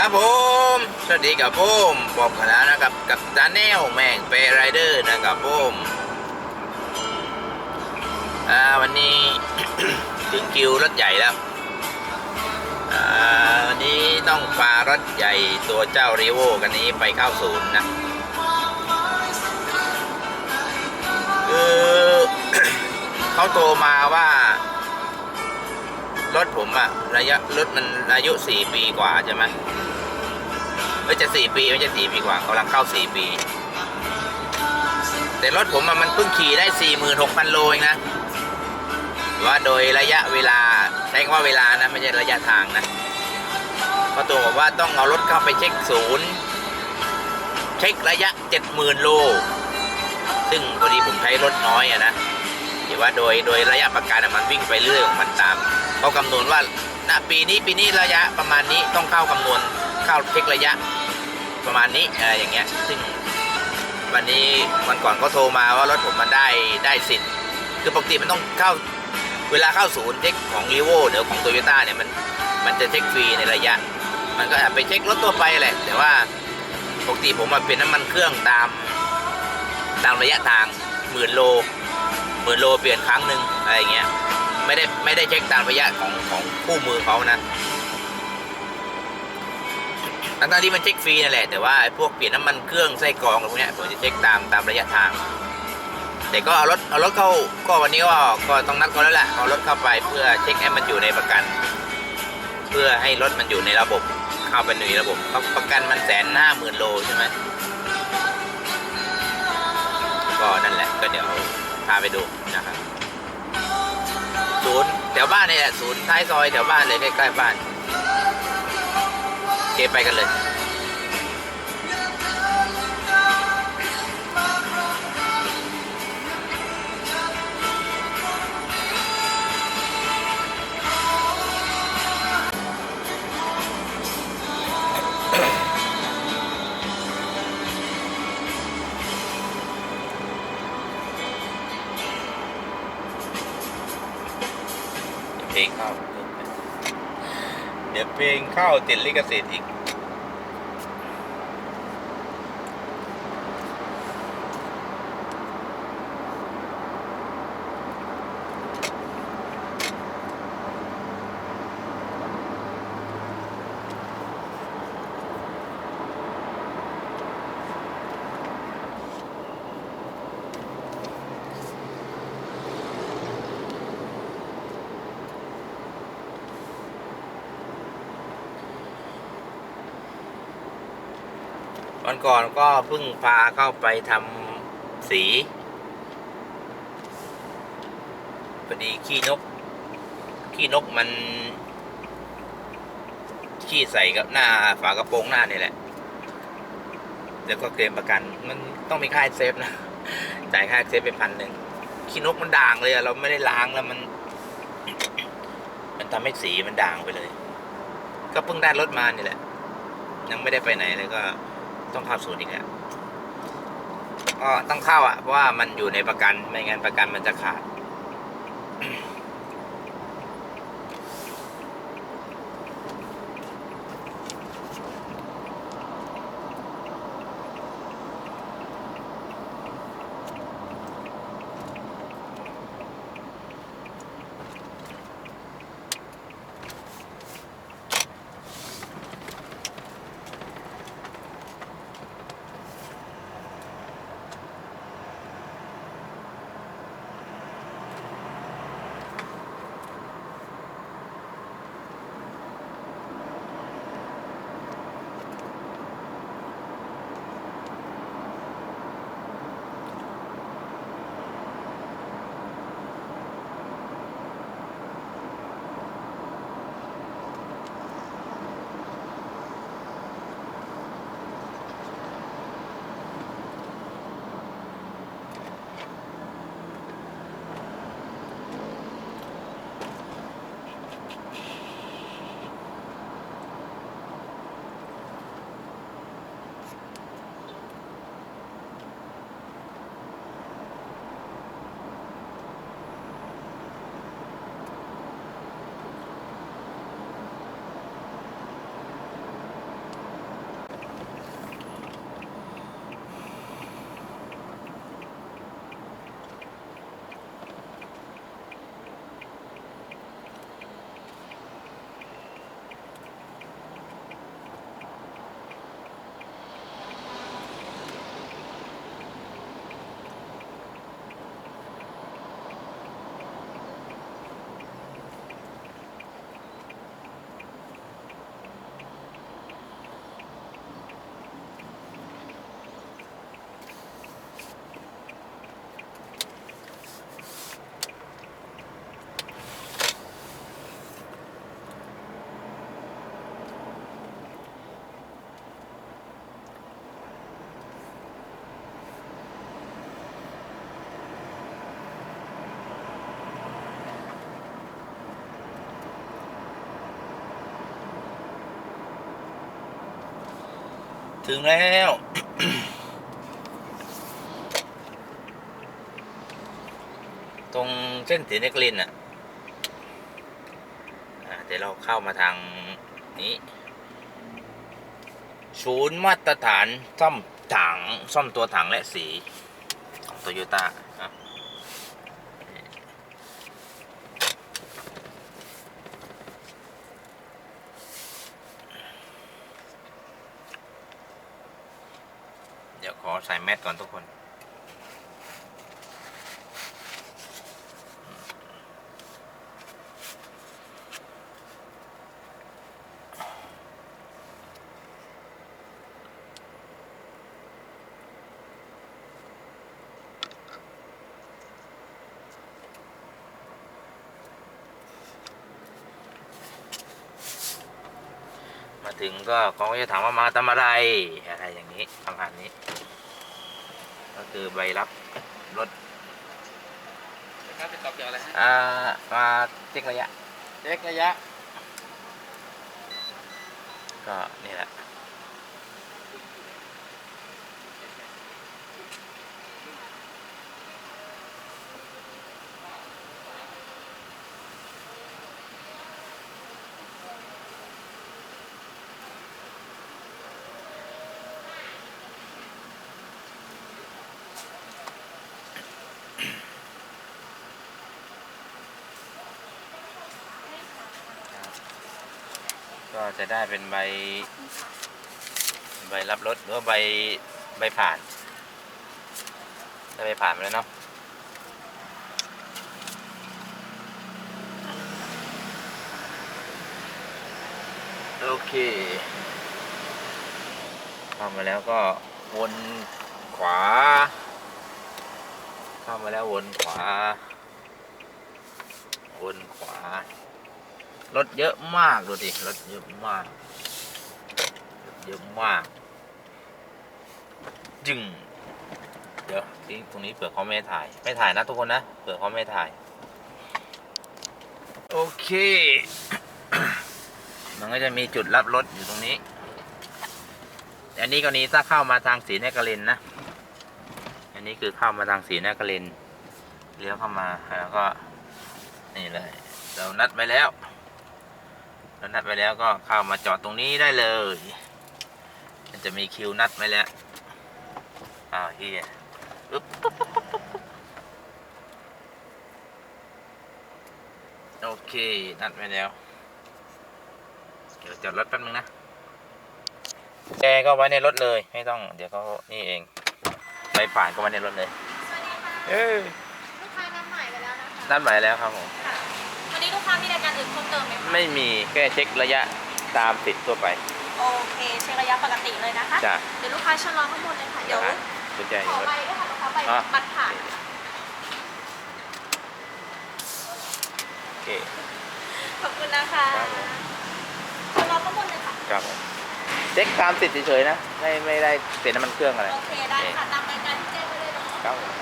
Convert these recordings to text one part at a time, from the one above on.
ครับผมสวัสดีครับผมบอกกันแล้วนะครับกับตาแนลแม่งเปไรเดอร์นะครับผมอ่าวันนี้ถึงคิวรถใหญ่แล้วอ่าวันนี้ต้องพารถใหญ่ตัวเจ้ารีโวกันนี้ไปเข้าศูนย์นะคือเขาโทรมาว่ารถผมอะระยะรถมันอายุสี่ปีกว่าใช่ไหม ไม่จะสี่ปีไม่ใช่สี่ปีกว่ากำลังเข้าสี่ปี แต่รถผมมันเพิ่งขี่ได้สี่หมื่นหกพันโลเองนะว่าโดยระยะเวลาใช้คำว่าเวลานะไม่ใช่ระยะทางนะเพราะตัวบอกว่าต้องเอารถเข้าไปเช็คศูนย์เช็คระยะเจ็ดหมื่นโล ซึ่งพอดีผมใช้รถน้อยอะนะถือว่าโดยโดยระยะประกันมันวิ่งไปเรื่อยของมันตามเขาคำนวณว่าณปีนี้ปีนี้ระยะประมาณนี้ต้องเข้าคำนวณเข้าเช็คระยะ ประมาณนี้อะไรอย่างเงี้ยซึ่งวันนี้วันก่อนเขาโทรมาว่ารถผมมันได้ได้สิทธิ์คือปกติมันต้องเข้าเวลาเข้าศูนย์เช็คของรีโวหรือของโตโยต้าเนี่ยมันมันจะเช็คฟรีในระยะ มันก็อาจไปเช็ครถตัวไปแหละแต่ว่าปกติผมมันเป็นน้ำมันเครื่องตาม ตามระยะทางหมื่นโลหมื่นโลเปลี่ยนครั้งหนึ่งอะไรอย่างเงี้ยไม่ได้ไม่ได้เช็คตามระยะของของคู่มือเขานะ ทั้งๆที่มันเช็คฟรีนั่นแหละแต่ว่าไอ้พวกเปลี่ยนน้ำมันเครื่องไส้กรองอะไรพวกเนี้ยผมจะเช็คตามตามระยะทาง แต่ก็เอารถเอารถเข้าก็วันนี้ก็ก็ต้องนัดเขาแล้วแหละเอารถเข้าไปเพื่อเช็คให้มันอยู่ในประกัน เพื่อให้รถมันอยู่ในระบบเข้าไปในระบบเพระประกันมันแสนห้าหมื่นโลใช่ไหมก็นั่นแหละก็เดี๋ยวพาไปดูนะครับศูนย์แถวบ้านนี่แหละศูนย์ท้ายซอยแถวบ้านเลยใกล้ๆบ้าน เกไปกันเลย ลงเข้าติดลิขสิทธิ์อีก วันก่อนก็เพิ่งพาเข้าไปทำสีพอดีขี้นก ขี้นกมัน ขี้ใส่กับหน้าฝากระโปรงหน้านี่แหละ แล้วก็เคลมประกัน มันต้องมีค่าเซฟนะ จ่ายค่าเซฟไปพันหนึ่ง ขี้นกมันด่างเลยอะเราไม่ได้ล้างแล้วมัน มันทำให้สีมันด่างไปเลย ก็เพิ่งได้รถมานี่แหละ ยังไม่ได้ไปไหนเลยก็ ต้องเข้าศูนย์อีกอะก็ต้องเข้าอะเพราะว่ามันอยู่ในประกันไม่งั้นประกันมันจะขาด ถึงแล้ว ตรงเส้นสีนกลินอะอ่าเดี๋ยวเราเข้ามาทางนี้ ศูนย์มาตรฐานซ่อมถัง ซ่อมตัวถังและสี ของโตโยต้าอะเดี๋ยวขอ ใส่แมสก่อนทุกคนมาถึงก็เขาก็จะถามว่ามาทำอะไรอะไรอย่างนี้ประมาณนี้ ก็คือใบรับรถครับติดต่อเกี่ยวอะไรฮะอ่ามาเช็คระยะ เช็คระยะ ก็นี่แหละ จะได้เป็นใบ ใบรับรถหรือว่าใบใบผ่าน ได้ใบผ่านมาแล้วเนาะโอเคเข้ามาแล้วก็วนขวา เข้ามาแล้ววนขวา วนขวา รถเยอะมากดูดิรถเยอะมากรถเยอะมากจึงเดี๋ยวที่ตรงนี้เผื่อเขาไม่ถ่าย ไม่ถ่ายนะทุกคนนะเผื่อเขาไม่ถ่าย โอเค มันก็จะมีจุดรับรถอยู่ตรงนี้ อันนี้กรณีถ้าเข้ามาทางศรีนครินนะ อันนี้คือเข้ามาทางศรีนครินเลี้ยวเข้ามาแล้วก็นี่เลยเรานัดไว้แล้ว เรานัดไว้แล้วก็เข้ามาจอดตรงนี้ได้เลย มันจะมีคิวนัดไว้แล้วอ้าวเฮียอึ๊บปุ๊บปุ๊บปุ๊บปุ๊บปุ๊บโอเค นัดไว้แล้ว เดี๋ยวจอดรถแป๊บนึงนะแจก็ไว้ในรถเลย ไม่ต้อง เดี๋ยวเขานี่เองใบผ่านก็ไว้ในรถเลยสวัสดีค่ะเอ้ยลูกค้านัดหมายไปแล้วนะคะนัดหมายแล้วครับผม ค่ะวันนี้ลูกค้ามีรายการอื่นเพิ่มเติมไหมคะไม่มีแค่เช็คระยะตามติดทั่วไปโอเคเช็คระยะปกติเลยนะคะ จ้ะเดี๋ยวลูกค้าชะลอข้างบนเลยค่ะ เดี๋ยวสนใจขอรถใบด้วยค่ะลูกค้าใบอะบัตรผ่านโอเค ขอบคุณนะคะครับผม ชะลอข้างบนเลยค่ะ ครับผมเช็คตามติดเฉยๆนะ ไม่ไม่ได้เปลี่ยนน้ำมันเครื่องอะไร โอเคได้ค่ะ ตามรายการที่แจ้งไว้เลยเนาะ ครับผม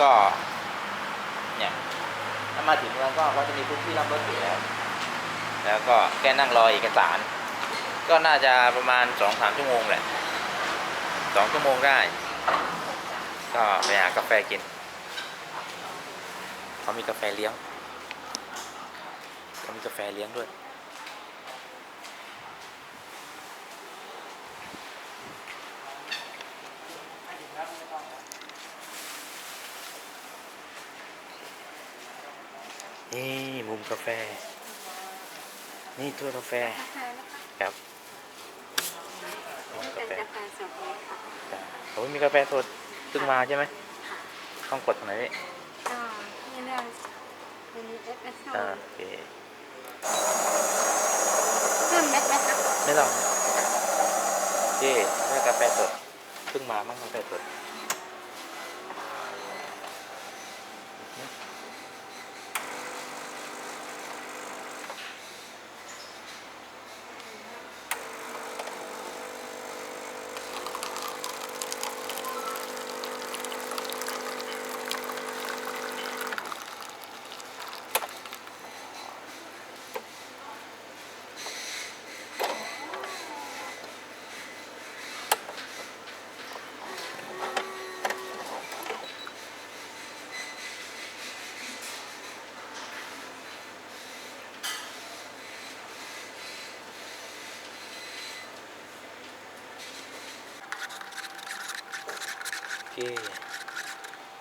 ก็เนี่ย ถ้ามาถึงแล้วก็เขาจะมีพื้นที่รับรถอยู่แล้ว แล้วก็แค่นั่งรอเอกสาร ก็น่าจะประมาณสองสามชั่วโมงแหละสองชั่วโมงได้ ก็ไปหากาแฟกิน เขามีกาแฟเลี้ยง เขามีกาแฟเลี้ยงด้วย นี่มุมกาแฟ นี่ถ้วยกาแฟครับมุมกาแฟเป็นกาแฟสดเลยค่ะจ้ะโอ้ยมีกาแฟสดเพิ่งมาใช่ไหมต้องกดตรงไหนพี่ก็ที่เรื่องเป็นเอสเปรสโซ่อ่าโอเคเพิ่มเม็ดไหมคะไม่ต้องโอเคได้กาแฟสดเพิ่งมามั่งกาแฟสด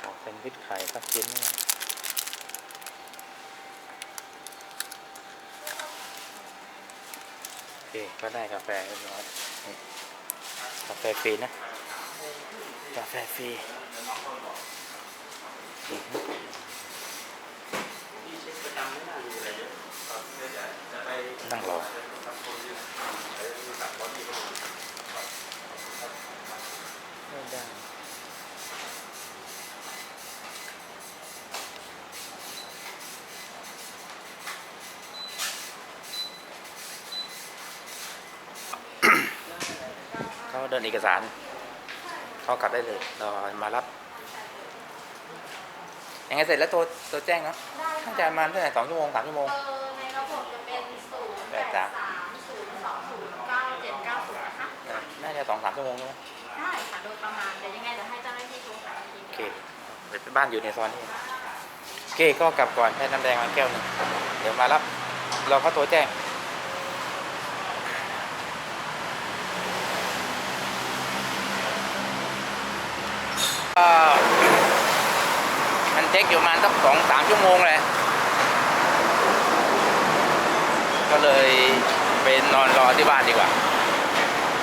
ขอเป็นวิทไข่สักชิ้นนึงโอเค ก็ได้กาแฟเรียบร้อยนี่กาแฟฟรีนะ กาแฟฟรีนั่งรอ ไม่ได้ เขาเดินเอกสารเขากลับได้เลยรอมารับยังไงเสร็จแล้วโทรโทรแจ้งเนาะน่าจะประมาณเท่าไหร่สองชั่วโมงสามชั่วโมง เออในระบบจะเป็นศูนย์แปแปดดสาสามมศูนย์สองศูนย์เก้าเจ็ดเก้าศูนย์นะคะน่าจะสองสามชั่วโมงใช่ไหมได้ค่ะโดยประมาณเดี๋ยวยังไงเดี๋ยวให้เจ้าหน้าที่โทรหาอีกโอทีเคเป็นบ้านอยู่ในซอยนี้โอเคก็กลับก่อนให้น้ำแดงมาแก้วหนึงเดี๋ยวมารับเราเขาโทรแจ้ง ก็มัน เช็คอยู่ประมาณสักสองสามชั่วโมงเลยก็เลยไปนอนรอที่บ้านดีกว่า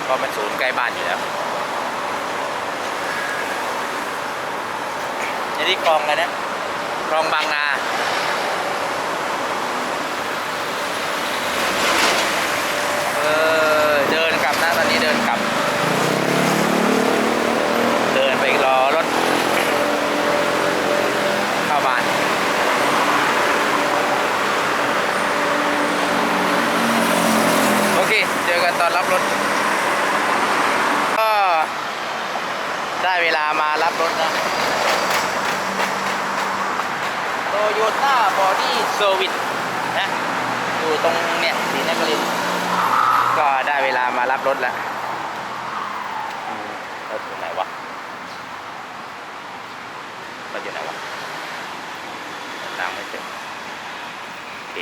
เพราะมันศูนย์ใกล้บ้านอยู่แล้วอันนี้คลองอะไรนะคลองบางนาเออเดินกลับนะตอนนี้เดินกลับ เดินไปรอรถ เข้าบ้าน โอเค เจอกันตอนรับรถ ก็ได้เวลามารับรถนะโต้าบอดี้เซอร์วิสนะอยู่ตรงเนี่ยสีนครินทร์ก็ได้เวลามารับรถแล้วรถอยู่ไหนวะรถอยู่ไหนวะตามไม่เจอโอเค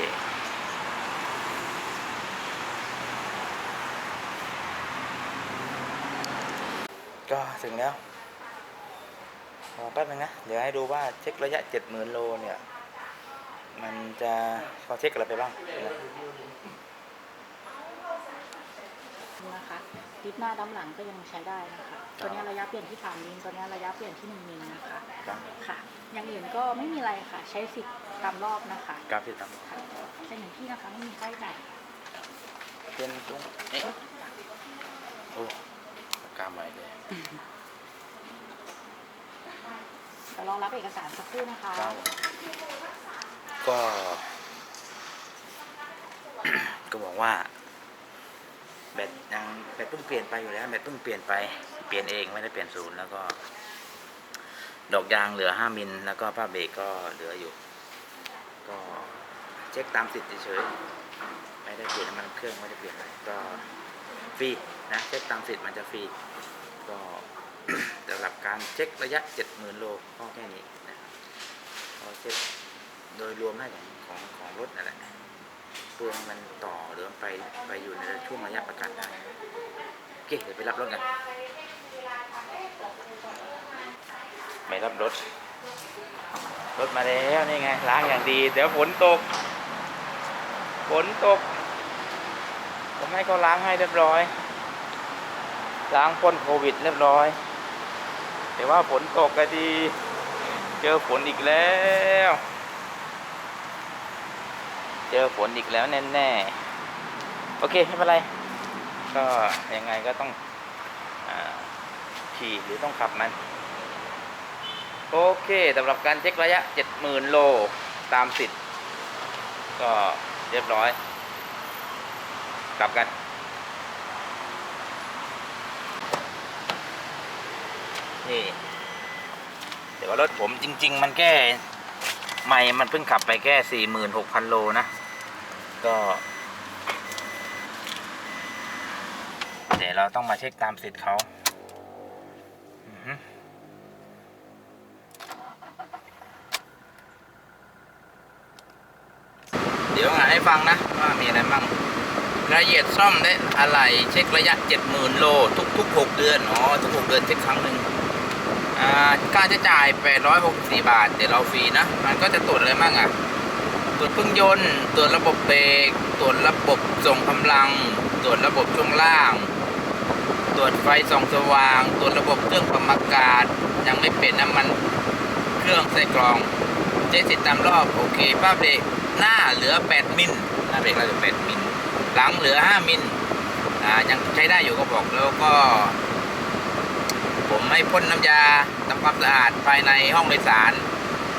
ก็ถึงแล้วรอแป๊บนึงนะ เดี๋ยวให้ดูว่าเช็คระยะ 70,000 โลเนี่ย มันจะเขาเช็คอะไรไปบ้างนะนะคะลิฟต์หน้าด้านหลังก็ยังใช้ได้นะคะ ตัวเนี้ยระยะเปลี่ยนที่3มิลตัวเนี้ยระยะเปลี่ยนที่1มิลนะคะครับค่ะ อย่างอื่นก็ไม่มีอะไรค่ะ ใช้สิทธิ์ตามรอบนะคะกราฟที่ทค่ะใช้หนึ่งที่นะคะไม่มีค่าใช้จ่ายำเป็นตรงนี้โอ้ปากกาใหม่เลยเดี๋ยวรอรับเอกสารสักครู่นะคะเก็ ก็บอกว่า แบตยังแบตเพิ่งเปลี่ยนไปอยู่แล้วแบตเพิ่งเปลี่ยนไปเปลี่ยนเองไม่ได้เปลี่ยนศูนย์แล้วก็ ดอกยางเหลือห้ามิลแล้วก็ผ้าเบรกก็เหลืออยู่ ก็เช็คตามสิทธิ์เฉยๆไม่ได้เปลี่ยนมันเครื่องไม่ได้เปลี่ยนอะไรก็ฟรีนะเช็คตามสิทธิ์มันจะฟรีก็สำหรับการเช็คระยะ 70,000 โลก็แค่นี้นะครับก็เช็ค โดยรวมให้ของของของรถนั่นแหละเปลืองมันต่อหรือมันไปไปอยู่ในช่วงระยะประกันได้โอเคเดี๋ยวไปรับรถกันไปรับรถ รถมาแล้วนี่ไงล้างอย่างดี เดี๋ยวฝนตกฝนตก ผมให้เขาล้างให้เรียบร้อย ล้างพ่นโควิดเรียบร้อย แต่ว่าฝนตกก็ดี เจอฝนอีกแล้ว เจอฝนอีกแล้วแน่ๆ โอเคไม่เป็นไร ก็ยังไงก็ต้องอขี่หรือต้องขับมัน โอเคสำหรับการเช็คระยะ 70,000 โลตามสิทธิ์ ก็เรียบร้อย กลับกันนี่เดี๋ยวว่ารถผมจริง ๆ มันแค่ไม่มันเพิ่งขับไปแค่สี่หมื่นหกพันโลนะ ก็เดี๋ยวเราต้องมาเช็คตามสิทธิ์เขาเดี๋ยวหาให้ฟังนะ ว่ามีอะไรบ้างรายละเอียดซ่อมได้อะไรเช็คระยะ 70,000 โล ทุกๆ6เดือน อ๋อ ทุก 6 เดือนเช็คครั้งหนึ่งอ่าค่าใช้จ่าย 864 บาทแต่เราฟรีนะ มันก็จะตรวจอะไรบ้างอะ รวจเครื่องยนต์ ตรวจระบบเบรก ตรวจระบบส่งกำลัง ตรวจระบบช่วงล่าง ตรวจไฟส่องสว่าง ตรวจระบบเครื่องปรับอากาศ ยังไม่เป็นน้ำมันเครื่องใส่กรองเจ็สิตามรอบ โอเคป้าเบรกหน้าเหลือ 8 มิล หน้าเบรกเราเหลือ 8 มิล หลังเหลือ 5 มิลอ่ายังใช้ได้อยู่ก็บอกแล้วก็ ผมให้พ่นน้ำยาทำความสะอาดภายในห้องโดยสาร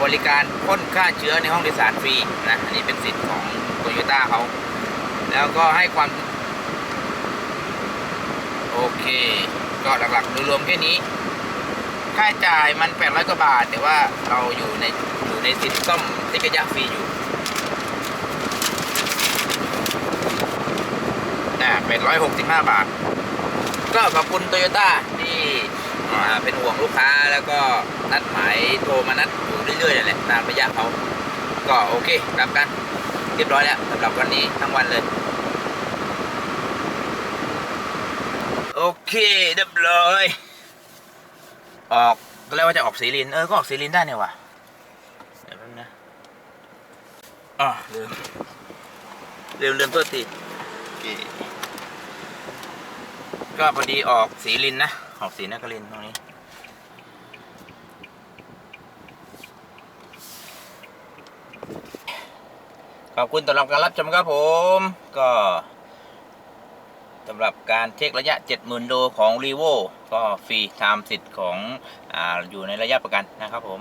บริการพ่นฆ่าเชื้อในห้องโดยสารฟรีนะอันนี้เป็นสิทธิ์ของโตโยต้าเขา แล้วก็ให้ความ โอเคก็หลักๆโดยรวมแค่นี้ ค่าจ่ายมัน 800 กว่าบาท แต่ว่าเราอยู่ในอยู่ในสิทธิ์ซ่อมเทคยะฟรีอยู่อ่า865 บาท ก็ขอบคุณโตโยต้าที่เป็นห่วงลูกค้าแล้วก็นัดหมายโทรมานัด เรื่อยๆนั่นแหละตามระยะเขาก็โอเคกลับกันเรียบร้อยแล้วสำหรับวันนี้ทั้งวันเลย โอเคเรียบร้อยออกก็แล้วว่าจะออกสีลินเออก็ออกสีลินได้เนี่ยว่ะเดี๋ยวแป๊บนะอ๋อลืมลืมลืมโทษทีโอเคก็พอดีออกสีลินนะออกสีนักลินตรงนี้ ขอบคุณสำหรับการรับชมครับผม ก็สำหรับการเช็คระยะ 70,000 โลของ r ีโวก็ฟรีตามสิทธิ์ของออยู่ในระยะประกันนะครับผม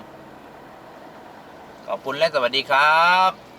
ขอบคุณและสวัสดีครับ